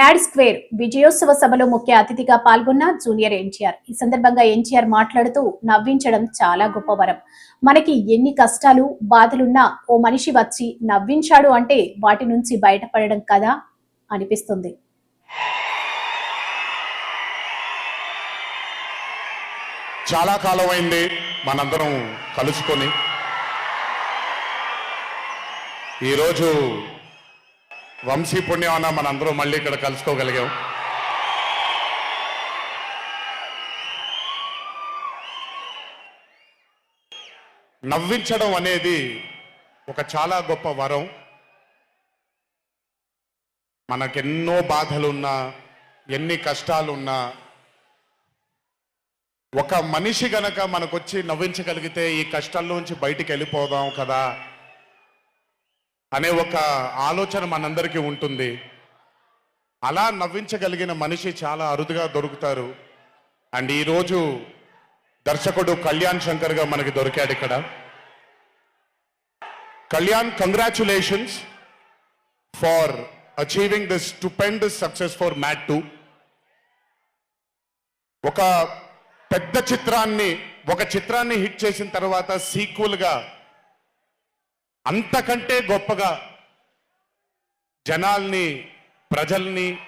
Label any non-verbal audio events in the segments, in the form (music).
Mad square విజయోత్సవ సభలో ముఖ్య అతిథిగా పాల్గొన్న జూనియర్ ఎన్టీఆర్. ఈ సందర్భంగా ఎన్టీఆర్ మాట్లాడుతూ నవ్వించడం చాలా గొప్ప వరం. మనకి ఎన్ని కష్టాలు బాధలున్నా ఓ మనిషి వచ్చి నవ్వించాడు అంటే వాటి నుంచి బయటపడడం కదా అనిపిస్తుంది. చాలా కాలం అయింది మనందరం కలుసుకొని. ఈరోజు వంశీ పుణ్యమన్న అందరూ మళ్ళీ ఇక్కడ కలుసుకోగలిగాం. నవ్వించడం అనేది ఒక చాలా గొప్ప వరం. మనకెన్నో బాధలున్నా ఎన్ని కష్టాలున్నా ఒక మనిషి గనక మనకొచ్చి నవ్వించగలిగితే ఈ కష్టాల్లోంచి బయటికి వెళ్ళిపోదాం కదా. అనే ఒక ఆలోచన మనందరికీ ఉంటుంది. అలా నవ్వించగలిగిన మనిషి చాలా అరుదుగా దొరుకుతారు. అండ్ ఈరోజు దర్శకుడు కళ్యాణ్ శంకర్గా మనకి దొరికాడు ఇక్కడ. Kalyan congratulations for achieving this stupendous success for Mad two ఒక పెద్ద చిత్రాన్ని ఒక చిత్రాన్ని హిట్ చేసిన తర్వాత సీక్వల్గా అంతకంటే గొప్పగా జనాల్ని ప్రజల్ని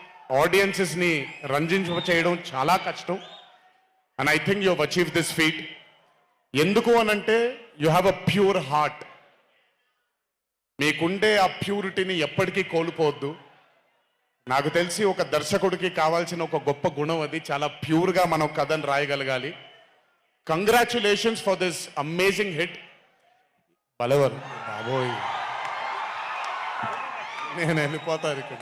ఆడియన్సెస్ని రంజింప చేయడం చాలా కష్టం. And I think you achieve this feat ఎందుకు అనంటే you have a pure heart మీకుండే ఆ ప్యూరిటీని ఎప్పటికీ కోల్పోవద్దు. నాకు తెలిసి ఒక దర్శకుడికి కావాల్సిన ఒక గొప్ప గుణం అది. చాలా ప్యూర్గా మనం కథను రాయగలగాలి. Congratulations for this amazing hit బలవరు. బాబోయ్. నేను వెళ్ళిపోతాను ఇక్కడ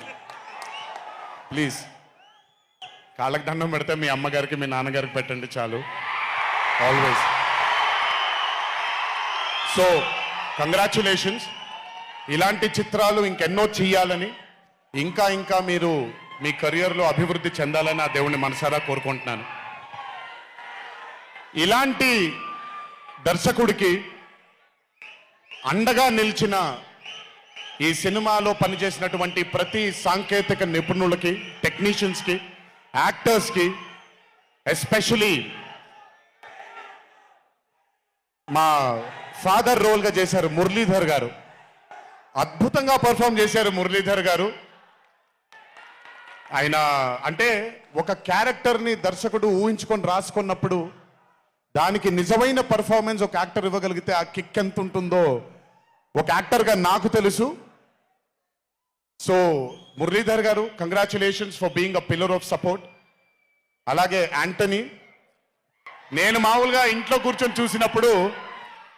ప్లీజ్. కాళ్ళకి దండం పెడితే మీ అమ్మగారికి మీ నాన్నగారికి పెట్టండి చాలు. ఆల్వేస్ సో కంగ్రాచులేషన్స్ ఇలాంటి చిత్రాలు ఇంకెన్నో చెయ్యాలని ఇంకా ఇంకా మీరు మీ కెరియర్లో అభివృద్ధి చెందాలని ఆ దేవుణ్ణి మనసారా కోరుకుంటున్నాను. ఇలాంటి దర్శకుడికి అండగా నిలిచిన ఈ సినిమాలో పనిచేసినటువంటి ప్రతి సాంకేతిక నిపుణులకి టెక్నీషియన్స్కి యాక్టర్స్కి ఎస్పెషలీ మా ఫాదర్ రోల్గా చేశారు మురళీధర్ గారు. అద్భుతంగా పర్ఫామ్ చేశారు మురళీధర్ గారు. ఆయన అంటే ఒక క్యారెక్టర్ని దర్శకుడు ఊహించుకొని రాసుకున్నప్పుడు దానికి నిజమైన పర్ఫార్మెన్స్ ఒక యాక్టర్ ఇవ్వగలిగితే ఆ కిక్ ఎంత ఉంటుందో ఒక యాక్టర్గా నాకు తెలుసు. So Muralidhar garu congratulations for being a pillar of support అలాగే యాంటనీ నేను మామూలుగా ఇంట్లో కూర్చొని చూసినప్పుడు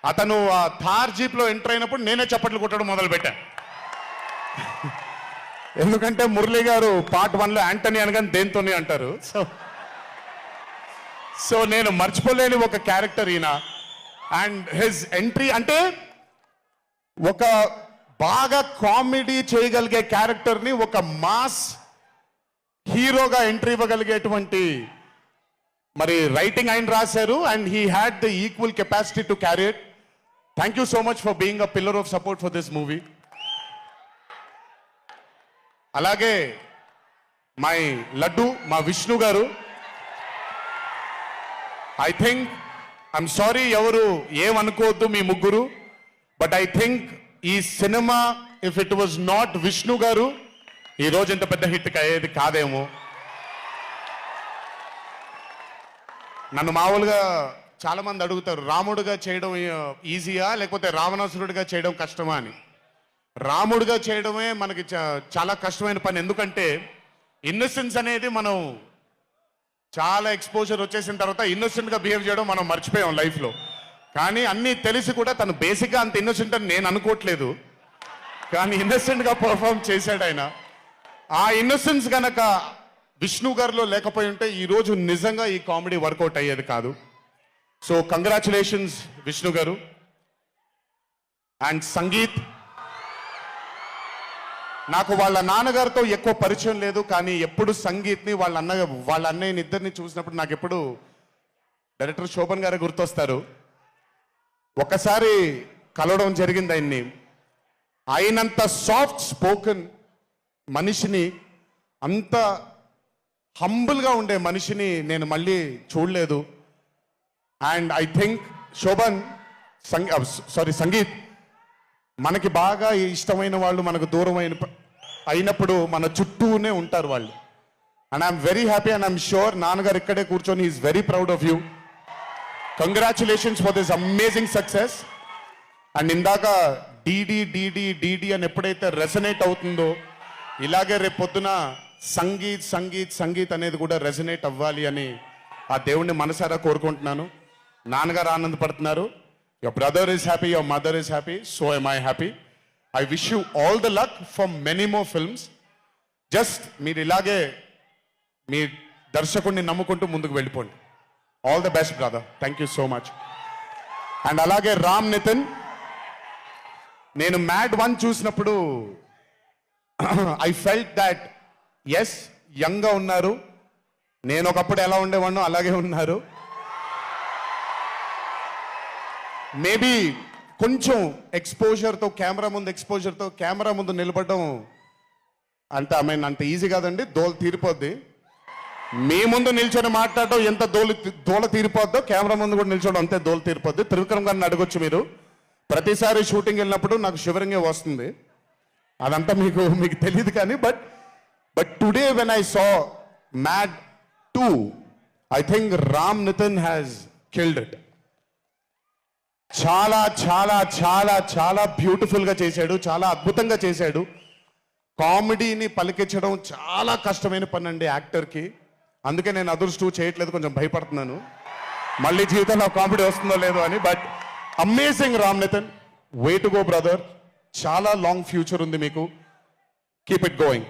అతను ఆ థార్ జీప్లో ఎంటర్ అయినప్పుడు నేనే చప్పట్లు కొట్టడం మొదలుపెట్టా. (laughs) ఎందుకంటే మురళి గారు పార్ట్ వన్లో యాంటనీ అనగానే దేంతోనే అంటారు. సో సో నేను మర్చిపోలేని ఒక క్యారెక్టర్ ఈయన. అండ్ హిజ్ ఎంట్రీ అంటే ఒక బాగా కామెడీ చేయగలిగే క్యారెక్టర్ని ఒక మాస్ హీరోగా ఎంట్రీ ఇవ్వగలిగేటువంటి మరి రైటింగ్ ఆయన రాశారు. And he had the equal capacity to carry thank you so much for being a pillar of support for this movie. అలాగే మై లడ్డు మా విష్ణు గారు ఐ థింక్ ఐఎమ్ సారీ ఎవరు ఏమనుకోవద్దు మీ ముగ్గురు బట్ ఐ థింక్ ఈ cinema if it was not Vishnu garu ఈ రోజు ఇంత పెద్ద హిట్ అయ్యేది కాదేమో. నన్ను మామూలుగా చాలా మంది అడుగుతారు రాముడుగా చేయడం ఈజీయా లేకపోతే రావణాసురుడిగా చేయడం కష్టమా అని. రాముడుగా చేయడమే మనకి చా- చాలా కష్టమైన పని. ఎందుకంటే ఇన్నోసెన్స్ అనేది మనం చాలా ఎక్స్పోజర్ వచ్చేసిన తర్వాత ఇన్నోసెంట్గా బిహేవ్ చేయడం మనం మర్చిపోయాం లైఫ్లో కానీ అన్నీ తెలిసి కూడా తను బేసిక్గా అంత ఇన్నోసెంట్ అని నేను అనుకోవట్లేదు. కానీ ఇన్నోసెంట్గా పర్ఫామ్ చేశాడు ఆయన. ఆ ఇన్నోసెన్స్ గనక విష్ణు గారిలో లేకపోయి ఉంటే ఈరోజు నిజంగా ఈ కామెడీ వర్కౌట్ అయ్యేది కాదు. సో కంగ్రాచులేషన్స్ విష్ణు గారు. అండ్ సంగీత్ నాకు వాళ్ళ నాన్నగారితో ఎక్కువ పరిచయం లేదు కానీ ఎప్పుడు సంగీత్ని వాళ్ళ అన్న వాళ్ళ అన్నయ్యని ఇద్దరిని చూసినప్పుడు నాకు ఎప్పుడు డైరెక్టర్ శోభన్ గారు గుర్తొస్తారు. ఒకసారి కలవడం జరిగింది ఆయన్ని. అయినంత సాఫ్ట్ స్పోకెన్ మనిషిని అంత హంబుల్గా ఉండే మనిషిని నేను మళ్ళీ చూడలేదు. And I think Shobhan Sangi sorry Sangeet మనకి బాగా ఇష్టమైన వాళ్ళు మనకు దూరం అయిన అయినప్పుడు మన చుట్టూనే ఉంటారు వాళ్ళు. And I'm very happy and I'm sure నాన్నగారు ఇక్కడే కూర్చొని is very proud of you congratulations for this amazing success and ఇందాక డీడీ డీడీ డీడీ అని ఎప్పుడైతే రెసనేట్ అవుతుందో ఇలాగే రేపు పొద్దున సంగీత్ సంగీత్ సంగీత్ అనేది కూడా రెసనేట్ అవ్వాలి అని ఆ దేవుణ్ణి మనసారా కోరుకుంటున్నాను. నాన్నగారు ఆనందపడుతున్నారు. Your brother is happy your mother is happy so am I happy I wish you all the luck for many more films just మీరు ఇలాగే మీ దర్శకుడిని నమ్ముకుంటూ ముందుకు వెళ్ళిపోండి. All the best brother thank you so much and అలాగే రామ్ నితిన్ నేను Mad one చూసినప్పుడు ఐ ఫెల్ట్ దాట్ ఎస్ యంగ్గా ఉన్నారు. నేను ఒకప్పుడు ఎలా ఉండేవాడినో అలాగే ఉన్నారు. మేబీ కొంచెం ఎక్స్పోజర్తో కెమెరా ముందు ఎక్స్పోజర్తో కెమెరా ముందు నిలబడడం అంత ఐ మీన్ అంత ఈజీ కాదండి. దోల తీరిపోద్ది. మీ ముందు నిల్చొని మాట్లాడడం ఎంత దోలు దోల తీరిపోద్దో కెమెరా ముందు కూడా నిల్చోడం అంతే దోల తీరిపోద్ది. త్రివిక్రమ్ గారిని అడగొచ్చు మీరు. ప్రతిసారి షూటింగ్ వెళ్ళినప్పుడు నాకు షివరింగే వస్తుంది. అదంతా మీకు మీకు తెలియదు కానీ but but today when I saw Mad two I think Ram Nitin has killed it చాలా చాలా చాలా చాలా బ్యూటిఫుల్గా చేశాడు. చాలా అద్భుతంగా చేశాడు. కామెడీని పలికించడం చాలా కష్టమైన పని అండి యాక్టర్కి. అందుకే నేను అదృష్టం చేయట్లేదు కొంచెం భయపడుతున్నాను. మళ్ళీ జీవితంలో కామెడీ వస్తుందో లేదో అని but amazing Ram Nitin way to go brother చాలా లాంగ్ ఫ్యూచర్ ఉంది మీకు. Keep it going